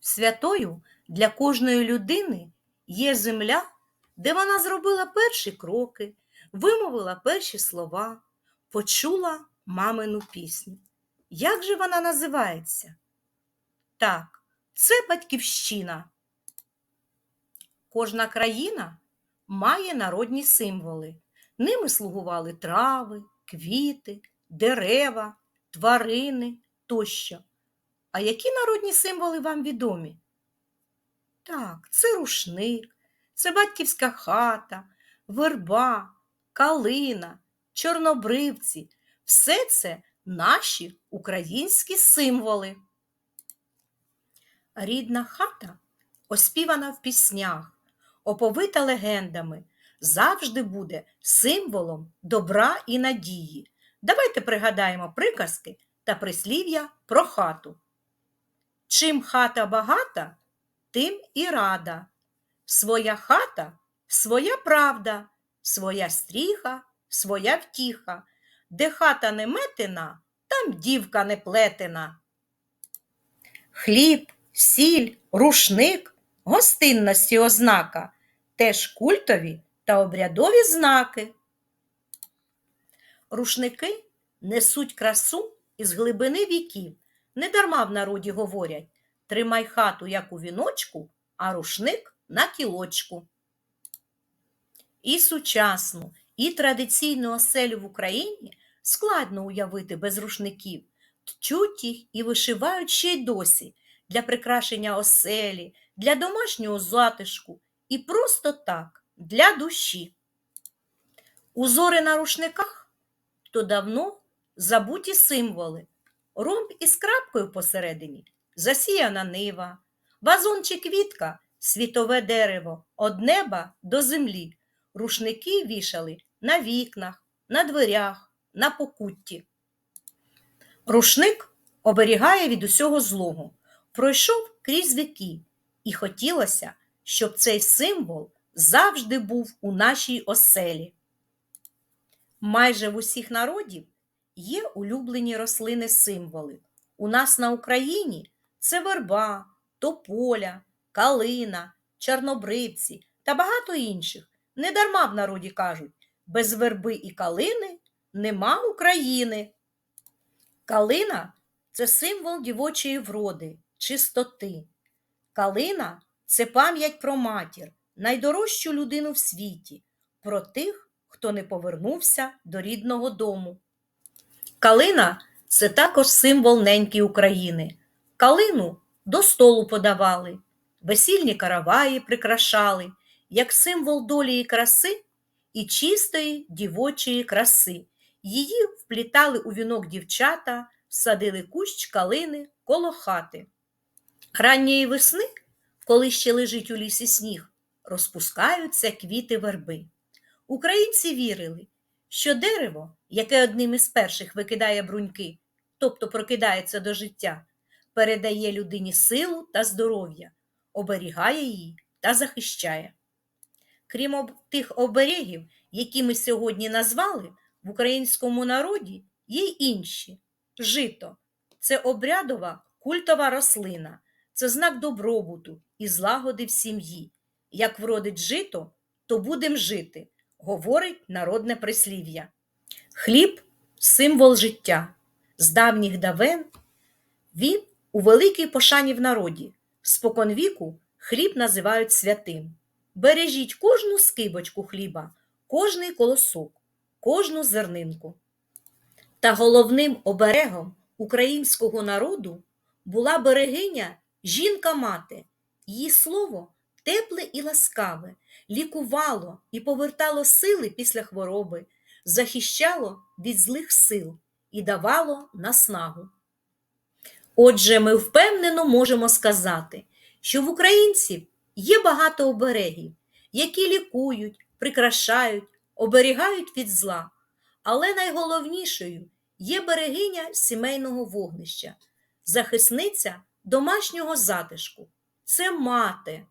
Святою для кожної людини є земля, де вона зробила перші кроки, вимовила перші слова, почула мамину пісню. Як же вона називається? Так, це батьківщина. Кожна країна має народні символи. Ними слугували трави, квіти, дерева, тварини тощо. А які народні символи вам відомі? Так, це рушник, це батьківська хата, верба, калина, чорнобривці. Все це наші українські символи. Рідна хата оспівана в піснях, оповита легендами, завжди буде символом добра і надії. Давайте пригадаємо приказки та прислів'я про хату. Чим хата багата, тим і рада. Своя хата своя правда, своя стріха, своя втіха. Де хата не метена, там дівка не плетена. Хліб, сіль, рушник, гостинності ознака, теж культові та обрядові знаки. Рушники несуть красу із глибини віків. Недарма в народі говорять тримай хату, як у віночку, а рушник на кілочку. І сучасну, і традиційну оселю в Україні складно уявити без рушників. Тчуть їх і вишивають ще й досі для прикрашення оселі, для домашнього затишку і просто так, для душі. Узори на рушниках то давно забуті символи. Ромб із крапкою посередині засіяна нива, вазон чи квітка світове дерево, од неба до землі. Рушники вішали на вікнах, на дверях, на покутті. Рушник оберігає від усього злого, пройшов крізь віки, і хотілося, щоб цей символ завжди був у нашій оселі. Майже в усіх народів є улюблені рослини-символи. У нас на Україні це верба, тополя, калина, чорнобривці та багато інших. Недарма в народі кажуть, без верби і калини нема України. Калина це символ дівочої вроди, чистоти. Калина це пам'ять про матір, найдорожчу людину в світі, про тих, хто не повернувся до рідного дому. Калина це також символ неньки України. Калину до столу подавали, весільні караваї прикрашали, як символ долі і краси і чистої дівочої краси. Її вплітали у вінок дівчата, садили кущ калини коло хати. Ранньої весни, коли ще лежить у лісі сніг, розпускаються квіти верби. Українці вірили, що дерево, яке одним із перших викидає бруньки, тобто прокидається до життя, передає людині силу та здоров'я, оберігає її та захищає. Крім об- тих оберегів, які ми сьогодні назвали, в українському народі є й інші. Жито це обрядова культова рослина, це знак добробуту і злагоди в сім'ї. Як вродить жито, то будем жити, говорить народне прислів'я. Хліб символ життя. З давніх давен він у великій пошані в народі. Споконвіку хліб називають святим. Бережіть кожну скибочку хліба, кожний колосок, кожну зернинку. Та головним оберегом українського народу була берегиня жінка-мати. Її слово тепле і ласкаве, лікувало і повертало сили після хвороби, захищало від злих сил і давало наснагу. Отже, ми впевнено можемо сказати, що в українців є багато оберегів, які лікують, прикрашають, оберігають від зла. Але найголовнішою є берегиня сімейного вогнища, захисниця домашнього затишку. Це мати.